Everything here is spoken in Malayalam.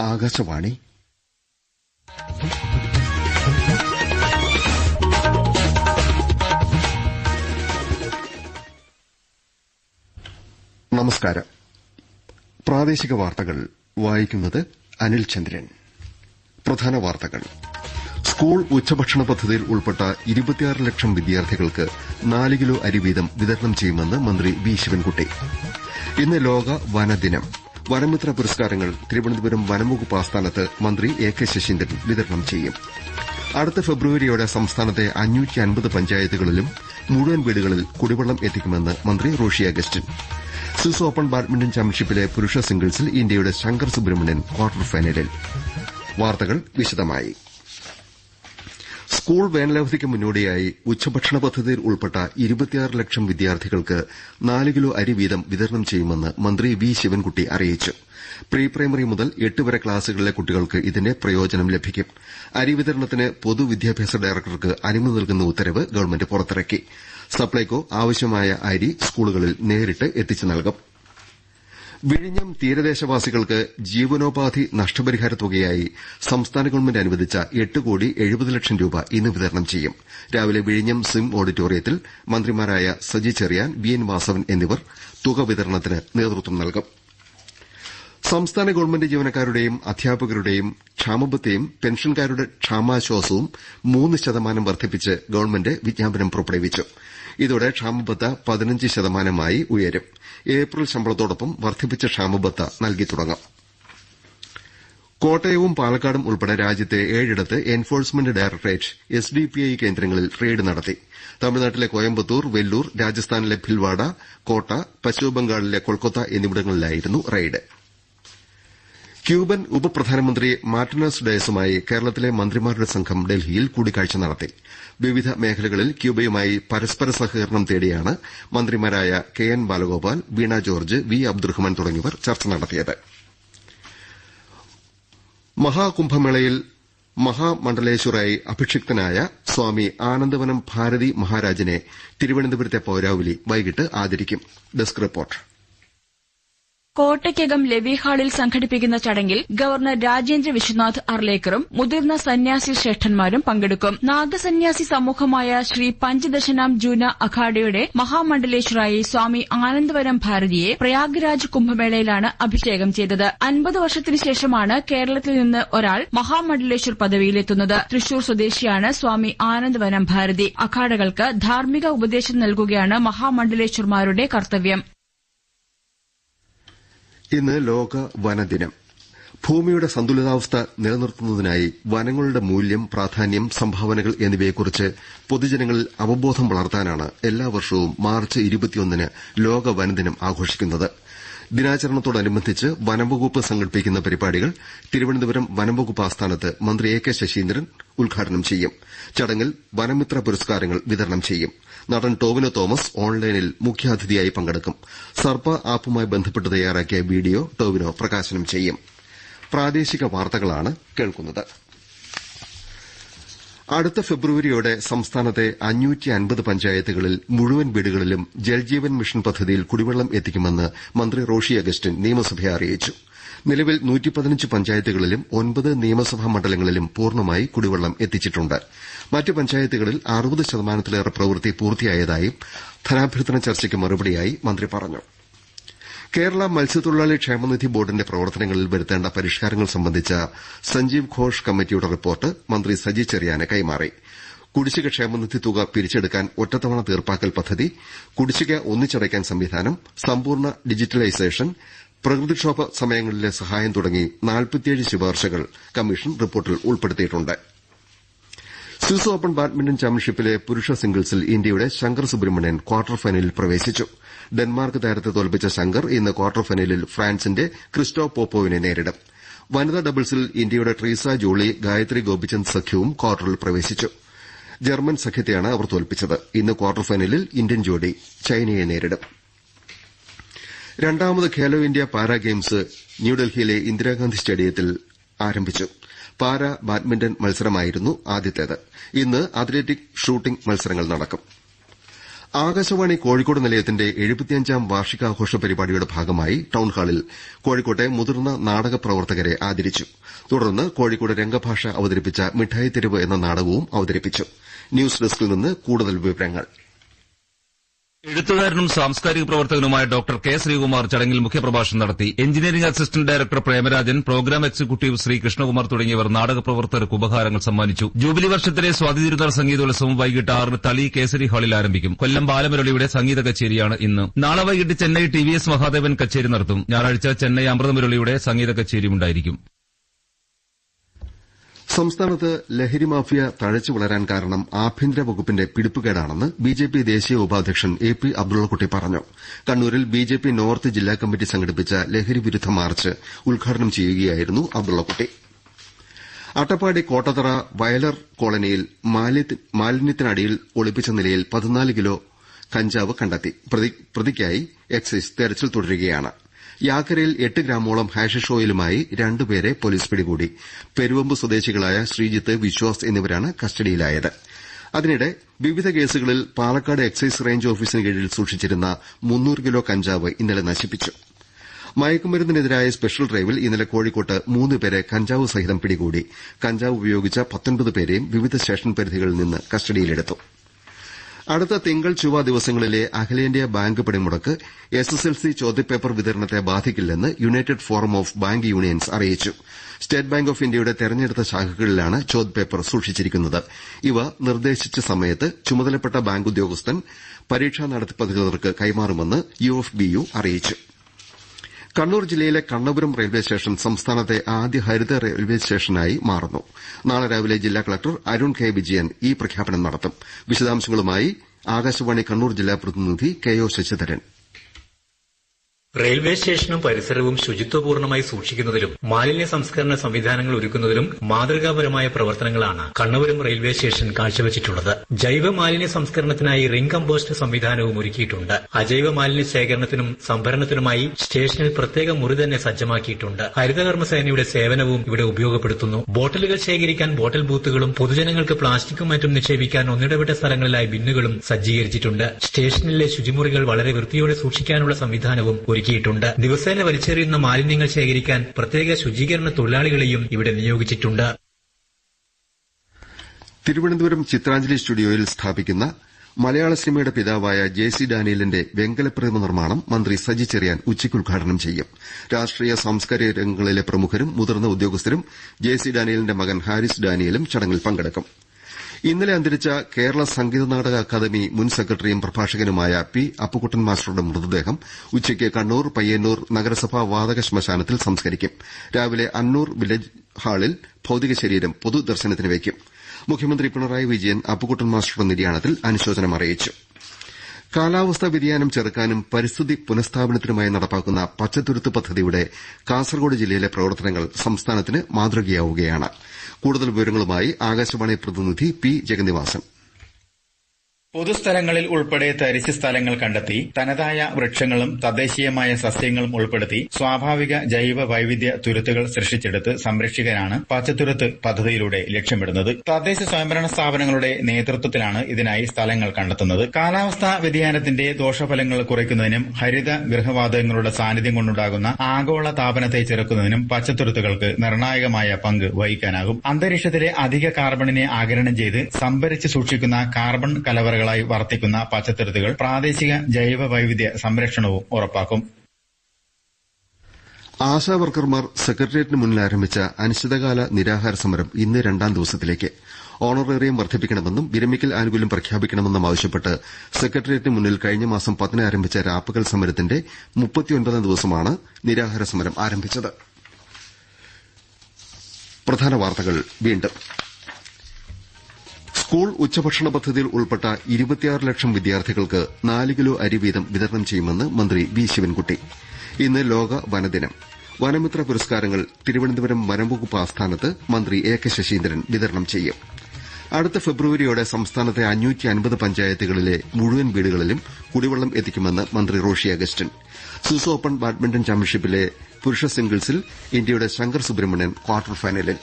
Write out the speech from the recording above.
ആകാശവാണി. നമസ്കാരം. പ്രാദേശിക വാർത്തകൾ വായിക്കുന്നത് അനിൽ ചന്ദ്രൻ. പ്രധാന വാർത്തകൾ. സ്കൂൾ ഉച്ചഭക്ഷണ പദ്ധതിയിൽ ഉൾപ്പെട്ട ഇരുപത്തിയാറ് ലക്ഷം വിദ്യാർത്ഥികൾക്ക് നാല് കിലോ അരി വീതം വിതരണം ചെയ്യുമെന്ന് മന്ത്രി വി ശിവൻകുട്ടി. ഇന്ന് ലോക വനദിനം. വനമിത്ര പുരസ്കാരങ്ങൾ തിരുവനന്തപുരം വനംവകുപ്പ് ആസ്ഥാനത്ത് മന്ത്രി എ കെ ശശീന്ദ്രൻ വിതരണം ചെയ്യും. അടുത്ത ഫെബ്രുവരിയോടെ സംസ്ഥാനത്തെ പഞ്ചായത്തുകളിലും മുഴുവൻ വീടുകളിൽ കുടിവെള്ളം എത്തിക്കുമെന്ന് മന്ത്രി Roshi Augustine. Swiss open badminton ചാമ്പ്യൻഷിപ്പിലെ പുരുഷ സിംഗിൾസിൽ ഇന്ത്യയുടെ ശങ്കർ സുബ്രഹ്മണ്യൻ ക്വാർട്ടർ ഫൈനലിൽ. വാർത്തകൾ വിശദമായി. സ്കൂൾ വേനലവധിക്ക് മുന്നോടിയായി ഉച്ചഭക്ഷണ പദ്ധതിയിൽ ഉൾപ്പെട്ട ഇരുപത്തിയാറ് ലക്ഷം വിദ്യാർത്ഥികൾക്ക് നാല് കിലോ അരി വീതം വിതരണം ചെയ്യുമെന്ന് മന്ത്രി വി ശിവൻകുട്ടി അറിയിച്ചു. പ്രീ പ്രൈമറി മുതൽ എട്ട് വരെ ക്ലാസുകളിലെ കുട്ടികൾക്ക് ഇതിന്റെ പ്രയോജനം ലഭിക്കും. അരി വിതരണത്തിന് പൊതുവിദ്യാഭ്യാസ ഡയറക്ടർക്ക് അനുമതി നൽകുന്ന ഉത്തരവ് ഗവൺമെന്റ് പുറത്തിറക്കി. സപ്ലൈകോ ആവശ്യമായ അരി സ്കൂളുകളിൽ നേരിട്ട് എത്തിച്ചു നൽകും. വിഴിഞ്ഞം തീരദേശവാസികൾക്ക് ജീവനോപാധി നഷ്ടപരിഹാര തുകയായി സംസ്ഥാന ഗവൺമെന്റ് അനുവദിച്ച എട്ട് കോടി എഴുപത് ലക്ഷം രൂപ ഇന്ന് വിതരണം ചെയ്യും. രാവിലെ വിഴിഞ്ഞം സിം ഓഡിറ്റോറിയത്തിൽ മന്ത്രിമാരായ സജി ചെറിയാൻ വി എൻ വാസവൻ എന്നിവർ തുക വിതരണത്തിന് നേതൃത്വം നൽകും. സംസ്ഥാന ഗവൺമെന്റ് ജീവനക്കാരുടെയും അധ്യാപകരുടെയും ക്ഷാമബത്തെയും പെൻഷൻകാരുടെ ക്ഷാമാശ്വാസവും മൂന്ന് ശതമാനം വർദ്ധിപ്പിച്ച് ഗവൺമെന്റ് വിജ്ഞാപനം പുറപ്പെടുവിച്ചു. ഇതോടെ ക്ഷാമബത്ത പതിനഞ്ച് ശതമാനമായി ഉയരും. ഏപ്രിൽ ശമ്പളത്തോടൊപ്പം വർദ്ധിപ്പിച്ച ക്ഷാമബത്ത നൽകി തുടങ്ങും. കോട്ടയവും പാലക്കാടും ഉൾപ്പെടെ രാജ്യത്തെ ഏഴിടത്ത് enforcement directorate S D P I കേന്ദ്രങ്ങളിൽ റെയ്ഡ് നടത്തി. തമിഴ്നാട്ടിലെ കോയമ്പത്തൂർ വെല്ലൂർ രാജസ്ഥാനിലെ ഭിൽവാഡ കോട്ട പശ്ചിമബംഗാളിലെ കൊൽക്കത്ത എന്നിവിടങ്ങളിലായിരുന്നു റെയ്ഡ്. ക്യൂബൻ ഉപപ്രധാനമന്ത്രി മാർട്ടിനസ് ഡയസുമായി കേരളത്തിലെ മന്ത്രിമാരുടെ സംഘം ഡൽഹിയിൽ കൂടിക്കാഴ്ച നടത്തി. വിവിധ മേഖലകളിൽ ക്യൂബയുമായി പരസ്പര സഹകരണം തേടിയാണ് മന്ത്രിമാരായ K N Balagopal Veena George V Abdurahman തുടങ്ങിയവർ ചർച്ച നടത്തിയത്. മഹാകുംഭമേളയിൽ മഹാമണ്ഡലേശ്വറായി അഭിഷിക്തനായ സ്വാമി ആനന്ദവനം ഭാരതി മഹാരാജിനെ തിരുവനന്തപുരത്തെ പൌരാവലി വൈകിട്ട് ആദരിക്കും. Desk report. കോട്ടയ്ക്കകം ലെവി ഹാളിൽ സംഘടിപ്പിക്കുന്ന ചടങ്ങിൽ ഗവർണർ രാജേന്ദ്ര വിശ്വനാഥ് അർലേക്കറും മുതിർന്ന സന്യാസി ശ്രേഷ്ഠന്മാരും പങ്കെടുക്കും. നാഗസന്യാസി സമൂഹമായ ശ്രീ പഞ്ചദശനാം ജൂന അഖാഡയുടെ മഹാമണ്ഡലേശ്വറായി സ്വാമി ആനന്ദവരം ഭാരതിയെ പ്രയാഗ്രാജ് കുംഭമേളയിലാണ് അഭിഷേകം ചെയ്തത്. അൻപത് വർഷത്തിനു ശേഷമാണ് കേരളത്തിൽ നിന്ന് ഒരാൾ മഹാമണ്ഡലേശ്വർ പദവിയിലെത്തുന്നത്. തൃശൂർ സ്വദേശിയാണ് സ്വാമി ആനന്ദവനം ഭാരതി. അഖാഡകൾക്ക് ധാർമ്മിക ഉപദേശം നൽകുകയാണ് മഹാമണ്ഡലേശ്വർമാരുടെ കർത്തവ്യം. ഇന്ന് ലോക വനദിനം. ഭൂമിയുടെ സന്തുലിതാവസ്ഥ നിലനിർത്തുന്നതിനായി വനങ്ങളുടെ മൂല്യം പ്രാധാന്യം സംഭാവനകൾ എന്നിവയെക്കുറിച്ച് പൊതുജനങ്ങളിൽ അവബോധം വളർത്താനാണ് എല്ലാ വർഷവും മാർച്ച് ലോക വനദിനം ആഘോഷിക്കുന്നത്. ദിനാചരണത്തോടനുബന്ധിച്ച് വനംവകുപ്പ് സംഘടിപ്പിക്കുന്ന പരിപാടികൾ തിരുവനന്തപുരം വനംവകുപ്പ് ആസ്ഥാനത്ത് മന്ത്രി എ കെ ശശീന്ദ്രൻ ഉദ്ഘാടനം ചെയ്യും. ചടങ്ങിൽ വനമിത്ര പുരസ്കാരങ്ങൾ വിതരണം ചെയ്യും. നടൻ ടോവിനോ തോമസ് ഓൺലൈനിൽ മുഖ്യാതിഥിയായി പങ്കെടുക്കും. സർപ്പ ആപ്പുമായി ബന്ധപ്പെട്ട് തയ്യാറാക്കിയ വീഡിയോ ടോവിനോ പ്രകാശനം ചെയ്യും. അടുത്ത ഫെബ്രുവരിയോടെ സംസ്ഥാനത്തെ പഞ്ചായത്തുകളിൽ മുഴുവൻ വീടുകളിലും ജൽജീവൻ മിഷൻ പദ്ധതിയിൽ കുടിവെള്ളം എത്തിക്കുമെന്ന് മന്ത്രി റോഷി അഗസ്റ്റിൻ നിയമസഭയെ അറിയിച്ചു. നിലവിൽ പഞ്ചായത്തുകളിലും ഒൻപത് നിയമസഭാ മണ്ഡലങ്ങളിലും പൂർണമായി കുടിവെള്ളം എത്തിച്ചിട്ടുണ്ട്. മറ്റ് പഞ്ചായത്തുകളിൽ ശതമാനത്തിലേറെ പ്രവൃത്തി പൂർത്തിയായതായും ധനാഭ്യർത്ഥന ചർച്ചയ്ക്ക് മറുപടിയായി മന്ത്രി പറഞ്ഞു. കേരള മത്സ്യത്തൊഴിലാളി ക്ഷേമനിധി ബോർഡിന്റെ പ്രവർത്തനങ്ങളിൽ വരുത്തേണ്ട പരിഷ്കാരങ്ങൾ സംബന്ധിച്ച സഞ്ജീവ് ഘോഷ് കമ്മിറ്റിയുടെ റിപ്പോർട്ട് മന്ത്രി സജി ചെറിയാന് കൈമാറി. കുടിശ്ശിക ക്ഷേമനിധി തുക പിരിച്ചെടുക്കാൻ ഒറ്റത്തവണ തീർപ്പാക്കൽ പദ്ധതി കുടിശ്ശിക ഒന്നിച്ചടയ്ക്കാൻ സംവിധാനം സമ്പൂർണ ഡിജിറ്റലൈസേഷൻ പ്രകൃതിക്ഷോഭ സമയങ്ങളിലെ സഹായം തുടങ്ങി ശുപാർശകൾ കമ്മീഷൻ റിപ്പോർട്ടിൽ ഉൾപ്പെടുത്തിയിട്ടുണ്ട്. സ്വിസ് ഓപ്പൺ ബാഡ്മിന്റൺ ചാമ്പ്യൻഷിപ്പിലെ പുരുഷ സിംഗിൾസിൽ ഇന്ത്യയുടെ ശങ്കർ സുബ്രഹ്മണ്യൻ ക്വാർട്ടർ ഫൈനലിൽ പ്രവേശിച്ചു. ഡെൻമാർക്ക് താരത്തെ തോൽപ്പിച്ച ശങ്കർ ഇന്ന് ക്വാർട്ടർ ഫൈനലിൽ ഫ്രാൻസിന്റെ ക്രിസ്റ്റോ പോപ്പോവിനെ നേരിടും. വനിതാ ഡബിൾസിൽ ഇന്ത്യയുടെ ട്രീസ ജോളി ഗായത്രി ഗോപിചന്ദ് സഖ്യവും ക്വാർട്ടറിൽ പ്രവേശിച്ചു. ജർമ്മൻ സഖ്യത്തെയാണ് അവർ തോൽപ്പിച്ചത്. ഇന്ന് ക്വാർട്ടർ ഫൈനലിൽ ഇന്ത്യൻ ജോഡി ചൈനയെ നേരിടും. രണ്ടാമത് ഖേലോ ഇന്ത്യ പാരാ ഗെയിംസ് ന്യൂഡൽഹിയിലെ ഇന്ദിരാഗാന്ധി സ്റ്റേഡിയത്തിൽ ആരംഭിച്ചു. പാരാ ബാഡ്മിന്റൺ മത്സരമായിരുന്നു ആദ്യത്തേത്. ഇന്ന് അത്ലറ്റിക് ഷൂട്ടിംഗ് മത്സരങ്ങൾ നടക്കും. ആകാശവാണി കോഴിക്കോട് നിലയത്തിന്റെ എഴുപത്തിയഞ്ചാം വാർഷികാഘോഷ പരിപാടിയുടെ ഭാഗമായി ടൌൺഹാളിൽ കോഴിക്കോട്ടെ മുതിർന്ന നാടക പ്രവർത്തകരെ ആദരിച്ചു. തുടർന്ന് കോഴിക്കോട് രംഗഭാഷ അവതരിപ്പിച്ച മിഠായി തെരുവ് എന്ന നാടകവും അവതരിപ്പിച്ചു. ന്യൂസ് ഡെസ്കിൽ നിന്ന് കൂടുതൽ വിവരങ്ങൾ. എഴുത്തുകാരനും സാംസ്കാരിക പ്രവർത്തകനുമായ ഡോക്ടർ കെ ശ്രീകുമാർ ചടങ്ങിൽ മുഖ്യപ്രഭാഷണം നടത്തി. Engineering assistant director Premarajan programme executive Sree Krishnakumar തുടങ്ങിയവർ നാടകപ്രവർത്തകർക്ക് ഉപഹാരങ്ങൾ സമ്മാനിച്ചു. ജൂബിലി വർഷത്തിലെ സ്വാതി തിരുനാൾ സംഗീതോത്സവം വൈകിട്ട് ആറിന് തളി കേസരി ഹാളിൽ ആരംഭിക്കും. കൊല്ലം ബാലമുരളിയുടെ സംഗീത കച്ചേരിയാണ് ഇന്ന്. നാളെ വൈകിട്ട് Chennai T V S Mahadevan കച്ചേരി നടത്തും. ഞായറാഴ്ച ചെന്നൈ അമൃതമുരളിയുടെ സംഗീത കച്ചേരി ഉണ്ടായിരിക്കും സംസ്ഥാനത്ത് ലഹരി മാഫിയ തഴച്ചു വളരാൻ കാരണം ആഭ്യന്തര വകുപ്പിന്റെ പിടിപ്പുകേടാണെന്ന് ബിജെപി ദേശീയ ഉപാധ്യക്ഷൻ എ പി അബ്ദുള്ളക്കുട്ടി പറഞ്ഞു. കണ്ണൂരിൽ ബിജെപി നോർത്ത് ജില്ലാ കമ്മിറ്റി സംഘടിപ്പിച്ച ലഹരി വിരുദ്ധ മാർച്ച് ഉദ്ഘാടനം ചെയ്യുകയായിരുന്നു അബ്ദുള്ളക്കുട്ടി. അട്ടപ്പാടി കോട്ടത്തറ വയലർ കോളനിയിൽ മാലിന്യത്തിനടിയിൽ ഒളിപ്പിച്ച നിലയിൽ പതിനാല് കിലോ കഞ്ചാവ് കണ്ടെത്തി. പ്രതിക്കായി എക്സൈസ് തെരച്ചിൽ തുടരുകയാണ്. യാക്കരയിൽ എട്ട് ഗ്രാമോളം ഹാഷിഷ് ഓയിലുമായി രണ്ടുപേരെ പൊലീസ് പിടികൂടി. പെരുവമ്പ് സ്വദേശികളായ ശ്രീജിത്ത് വിശ്വാസ് എന്നിവരാണ് കസ്റ്റഡിയിലായത്. അതിനിടെ വിവിധ കേസുകളിൽ പാലക്കാട് എക്സൈസ് റേഞ്ച് ഓഫീസിന് കീഴിൽ സൂക്ഷിച്ചിരുന്ന മുന്നൂറ് കിലോ കഞ്ചാവ് ഇന്നലെ നശിപ്പിച്ചു. മയക്കുമരുന്നിനെതിരായ സ്പെഷ്യൽ ഡ്രൈവിൽ ഇന്നലെ കോഴിക്കോട്ട് മൂന്ന് പേരെ കഞ്ചാവ് സഹിതം പിടികൂടി. കഞ്ചാവ് ഉപയോഗിച്ച പേരെയും വിവിധ സ്റ്റേഷൻ പരിധികളിൽ നിന്ന് കസ്റ്റഡിയിലെടുത്തു. അടുത്ത തിങ്കൾ ചൊവ്വ ദിവസങ്ങളിലെ അഖിലേന്ത്യാ ബാങ്ക് പണിമുടക്ക് എസ്എസ്എൽസി ചോദ്യപേപ്പർ വിതരണത്തെ ബാധിക്കില്ലെന്ന് united forum of bank unions അറിയിച്ചു. സ്റ്റേറ്റ് ബാങ്ക് ഓഫ് ഇന്ത്യയുടെ തെരഞ്ഞെടുത്ത ശാഖകളിലാണ് ചോദ്യപേപ്പർ സൂക്ഷിച്ചിരിക്കുന്നത്. ഇവ നിർദ്ദേശിച്ച സമയത്ത് ചുമതലപ്പെട്ട ബാങ്ക് ഉദ്യോഗസ്ഥൻ പരീക്ഷാ നടത്തിപ്പ് അധികൃതർക്ക് കൈമാറുമെന്ന് യുഎഫ്ബിയു അറിയിച്ചു. കണ്ണൂർ ജില്ലയിലെ കണ്ണപുരം റെയിൽവേ സ്റ്റേഷൻ സംസ്ഥാനത്തെ ആദ്യ ഹരിത റെയിൽവേ സ്റ്റേഷനായി മാറുന്നു. നാളെ രാവിലെ ജില്ലാ കളക്ടർ അരുൺ കെ വിജയൻ ഈ പ്രഖ്യാപനം നടത്തും. വിശദാംശങ്ങളുമായി ആകാശവാണി കണ്ണൂർ ജില്ലാ പ്രതിനിധി കെ ഒ ശശിധരൻ. റെയിൽവേ സ്റ്റേഷനും പരിസരവും ശുചിത്വപൂർണമായി സൂക്ഷിക്കുന്നതിലും മാലിന്യ സംസ്കരണ സംവിധാനങ്ങൾ ഒരുക്കുന്നതിലും മാതൃകാപരമായ പ്രവർത്തനങ്ങളാണ് കണ്ണപുരം റെയിൽവേ സ്റ്റേഷൻ കാഴ്ചവച്ചിട്ടുള്ളത്. ജൈവ മാലിന്യ സംസ്കരണത്തിനായി റിംഗ് കമ്പോസ്റ്റ് സംവിധാനവും ഒരുക്കിയിട്ടുണ്ട്. അജൈവ മാലിന്യ ശേഖരണത്തിനും സംഭരണത്തിനുമായി സ്റ്റേഷനിൽ പ്രത്യേക മുറി തന്നെ സജ്ജമാക്കിയിട്ടുണ്ട്. ഹരിതകർമ്മസേനയുടെ സേവനവും ഇവിടെ ഉപയോഗപ്പെടുത്തുന്നു. ബോട്ടിലുകൾ ശേഖരിക്കാൻ ബോട്ടിൽ ബൂത്തുകളും പൊതുജനങ്ങൾക്ക് പ്ലാസ്റ്റിക്കും മറ്റും നിക്ഷേപിക്കാൻ ഒന്നിടവിട്ട സ്ഥലങ്ങളിലായി ബിന്നുകളും സജ്ജീകരിച്ചിട്ടുണ്ട്. സ്റ്റേഷനിലെ ശുചിമുറികൾ വളരെ വൃത്തിയോടെ സൂക്ഷിക്കാനുള്ള സംവിധാനവും ഒരുക്കിയിട്ടുണ്ട്. ദിവസേന വലിച്ചെറിയുന്ന മാലിന്യങ്ങൾ ശേഖരിക്കാൻ പ്രത്യേക ശുചീകരണ തൊഴിലാളികളെയും ഇവിടെ നിയോഗിച്ചിട്ടുണ്ട്. തിരുവനന്തപുരം ചിത്രാഞ്ജലി സ്റ്റുഡിയോയിൽ സ്ഥാപിക്കുന്ന മലയാള സിനിമയുടെ പിതാവായ ജെ സി ഡാനിയലിന്റെ വെങ്കലപ്രതിമ നിർമ്മാണം മന്ത്രി സജി ചെറിയാൻ ഉച്ചയ്ക്ക് ഉദ്ഘാടനം ചെയ്യും. രാഷ്ട്രീയ സാംസ്കാരിക രംഗങ്ങളിലെ പ്രമുഖരും മുതിർന്ന ഉദ്യോഗസ്ഥരും ജെ സി ഡാനിയലിന്റെ മകൻ ഹാരിസ് ഡാനിയലും ചടങ്ങിൽ പങ്കെടുക്കും. ഇന്നലെ അന്തരിച്ച കേരള സംഗീത നാടക അക്കാദമി മുൻ സെക്രട്ടറിയും പ്രഭാഷകനുമായ പി അപ്പുക്കുട്ടൻ മാസ്റ്ററുടെ മൃതദേഹം ഉച്ചയ്ക്ക് കണ്ണൂർ പയ്യന്നൂർ നഗരസഭാ വാതക ശ്മശാനത്തിൽ സംസ്കരിക്കും. രാവിലെ അന്നൂർ വില്ലേജ് ഹാളിൽ ഭൌതിക ശരീരം പൊതുദർശനത്തിന് വയ്ക്കും. മുഖ്യമന്ത്രി പിണറായി വിജയൻ അപ്പുക്കുട്ടൻ മാസ്റ്ററുടെ നിര്യാണത്തിൽ അനുശോചനം അറിയിച്ചു. കാലാവസ്ഥാ വ്യതിയാനം ചെറുക്കാനും പരിസ്ഥിതി പുനഃസ്ഥാപനത്തിനുമായി നടപ്പാക്കുന്ന പച്ചത്തുരുത്ത് പദ്ധതിയുടെ കാസർകോട് ജില്ലയിലെ പ്രവർത്തനങ്ങൾ സംസ്ഥാനത്തിന് മാതൃകയാവുകയാണ്. കൂടുതൽ വിവരങ്ങളുമായി ആകാശവാണി പ്രതിനിധി പി ജഗന്നിവാസൻ. പൊതുസ്ഥലങ്ങളിൽ ഉൾപ്പെടെ തരിശ് സ്ഥലങ്ങൾ കണ്ടെത്തി തനതായ വൃക്ഷങ്ങളും തദ്ദേശീയമായ സസ്യങ്ങളും ഉൾപ്പെടുത്തി സ്വാഭാവിക ജൈവ വൈവിധ്യ തുരുത്തുകൾ സൃഷ്ടിച്ചെടുത്ത് സംരക്ഷിക്കാനാണ് പച്ചത്തുരുത്ത് പദ്ധതിയിലൂടെ ലക്ഷ്യമിടുന്നത്. തദ്ദേശ സ്വയംഭരണ സ്ഥാപനങ്ങളുടെ നേതൃത്വത്തിലാണ് ഇതിനായി സ്ഥലങ്ങൾ കണ്ടെത്തുന്നത്. കാലാവസ്ഥാ വ്യതിയാനത്തിന്റെ ദോഷഫലങ്ങൾ കുറയ്ക്കുന്നതിനും ഹരിത ഗൃഹവാതകങ്ങളുടെ സാന്നിധ്യം കൊണ്ടുണ്ടാകുന്ന ആഗോള താപനത്തെ ചെറുക്കുന്നതിനും പച്ചത്തുരുത്തുകൾക്ക് നിർണായകമായ പങ്ക് വഹിക്കാനാകും. അന്തരീക്ഷത്തിലെ അധിക കാർബണിനെ ആഗിരണം ചെയ്ത് സംഭരിച്ച് സൂക്ഷിക്കുന്ന കാർബൺ കലവറ ായി വർത്തിക്കുന്ന പച്ചത്തുരുത്തുകൾ പ്രാദേശിക ജൈവ വൈവിധ്യ സംരക്ഷണവും ഉറപ്പാക്കും. ആശാവർക്കർമാർ സെക്രട്ടേറിയറ്റിന് മുന്നിൽ ആരംഭിച്ച അനിശ്ചിതകാല നിരാഹാര സമരം ഇന്ന് രണ്ടാം ദിവസത്തിലേക്ക്. ഓണറേറിയം വർദ്ധിപ്പിക്കണമെന്നും വിരമിക്കൽ ആനുകൂല്യം പ്രഖ്യാപിക്കണമെന്നും ആവശ്യപ്പെട്ട് സെക്രട്ടേറിയറ്റിന് മുന്നിൽ കഴിഞ്ഞ മാസം പത്തിന് ആരംഭിച്ച രാപ്പകൽ സമരത്തിന്റെ മുപ്പത്തിയൊൻപതാം ദിവസമാണ് നിരാഹാര സമരം ആരംഭിച്ചത്. സ്കൂൾ ഉച്ചഭക്ഷണ പദ്ധതിയിൽ ഉൾപ്പെട്ട ഇരുപത്തിയാറ് ലക്ഷം വിദ്യാർത്ഥികൾക്ക് നാല് കിലോ അരി വീതം വിതരണം ചെയ്യുമെന്ന് മന്ത്രി വി ശിവൻകുട്ടി. ഇന്ന് ലോക വനദിനം. വനമിത്ര പുരസ്കാരങ്ങൾ തിരുവനന്തപുരം വനംവകുപ്പ് ആസ്ഥാനത്ത് മന്ത്രി എ കെ ശശീന്ദ്രൻ വിതരണം ചെയ്യും. അടുത്ത ഫെബ്രുവരിയോടെ സംസ്ഥാനത്തെ അഞ്ഞൂറ്റി അൻപത് പഞ്ചായത്തുകളിലെ മുഴുവൻ വീടുകളിലും കുടിവെള്ളം എത്തിക്കുമെന്ന് മന്ത്രി Roshi Augustine. Swiss open badminton ചാമ്പ്യൻഷിപ്പിലെ പുരുഷ സിംഗിൾസിൽ ഇന്ത്യയുടെ ശങ്കർ സുബ്രഹ്മണ്യൻ ക്വാർട്ടർ ഫൈനലിൽ.